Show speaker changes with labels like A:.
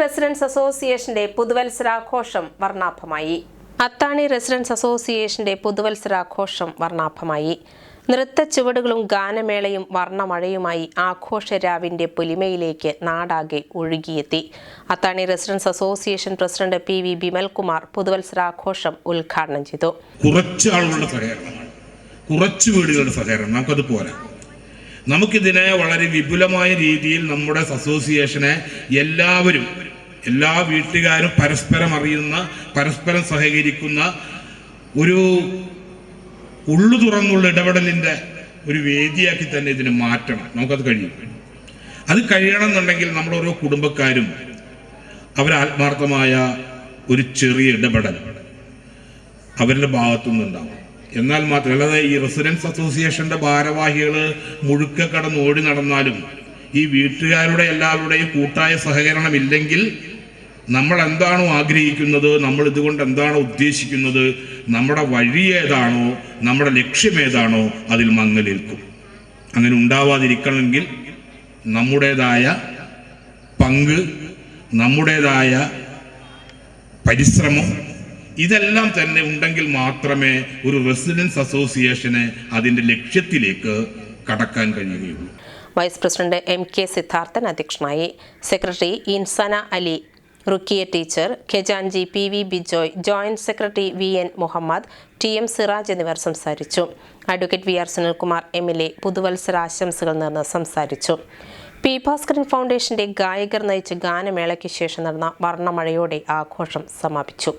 A: Residence അസോസിയേഷന്റെ പുതുവത്സരാഘോഷം വർണാഭമായി. അത്താണി residence അസോസിയേഷന്റെ പുതുവത്സരാഘോഷം വർണാഭമായി. നൃത്ത ചുവടുകളും ഗാനമേളയും വർണമഴയുമായി ആഘോഷരാവിന്റെ പൊലിമയിലേക്ക് നാടാകെ ഒഴുകിയെത്തി. Athani residents association president P V Bimalkumar പുതുവത്സരാഘോഷം ഉദ്ഘാടനം ചെയ്തു.
B: കുറച്ച് ആളുകളുടെ സഹകരണം കുറച്ച് വീടുകളുടെ സഹകരണം. നമുക്കത് പോരാ. നമുക്കിതിനെ വളരെ വിപുലമായ രീതിയിൽ നമ്മുടെ അസോസിയേഷനെ എല്ലാവരും എല്ലാ വീട്ടുകാരും പരസ്പരം അറിയുന്ന പരസ്പരം സഹകരിക്കുന്ന ഒരു ഉള്ളു തുറന്നുള്ള ഇടപെടലിന്റെ ഒരു വേദിയാക്കി തന്നെ ഇതിനെ മാറ്റണം. നമുക്കത് കഴിയും. അത് കഴിയണം എന്നുണ്ടെങ്കിൽ നമ്മളോരോ ഓരോ കുടുംബക്കാരും അവരാത്മാർത്ഥമായ ഒരു ചെറിയ ഇടപെടൽ അവരുടെ ഭാഗത്തുനിന്നുണ്ടാവും എന്നാൽ മാത്രം അല്ലാതെ ഈ റെസിഡൻസ് അസോസിയേഷന്റെ ഭാരവാഹികൾ മുഴുക്ക കടന്ന് ഓടി നടന്നാലും ഈ വീട്ടുകാരുടെ എല്ലാവരുടെയും കൂട്ടായ സഹകരണം ഇല്ലെങ്കിൽ നമ്മൾ എന്താണോ ആഗ്രഹിക്കുന്നത് നമ്മൾ ഇതുകൊണ്ട് എന്താണോ ഉദ്ദേശിക്കുന്നത് നമ്മുടെ വഴി ഏതാണോ നമ്മുടെ ലക്ഷ്യം ഏതാണോ അതിൽ മങ്ങലേൽക്കും. അങ്ങനെ ഉണ്ടാവാതിരിക്കണമെങ്കിൽ നമ്മുടേതായ പങ്ക് നമ്മുടേതായ പരിശ്രമം ഇതെല്ലാം തന്നെ ഉണ്ടെങ്കിൽ മാത്രമേ ഒരു റെസിഡൻസ് അസോസിയേഷന് അതിന്റെ ലക്ഷ്യത്തിലേക്ക് കടക്കാൻ കഴിയുകയുള്ളൂ.
A: Vice president M K Siddharthan അധ്യക്ഷനായി secretary ഇൻസന Ali Rukkiya teacher ഖെജാൻജി P V Bijoy joint secretary V N Muhammad T M Siraj എന്നിവർ സംസാരിച്ചു. Advocate V R Sunilkumar M L A പുതുവത്സര ആശംസകൾ നേർന്ന് സംസാരിച്ചു. പി ഭാസ്കരൻ ഫൗണ്ടേഷന്റെ ഗായകർ നയിച്ച ഗാനമേളയ്ക്ക് ശേഷം നടന്ന വർണമഴയോടെ ആഘോഷം സമാപിച്ചു.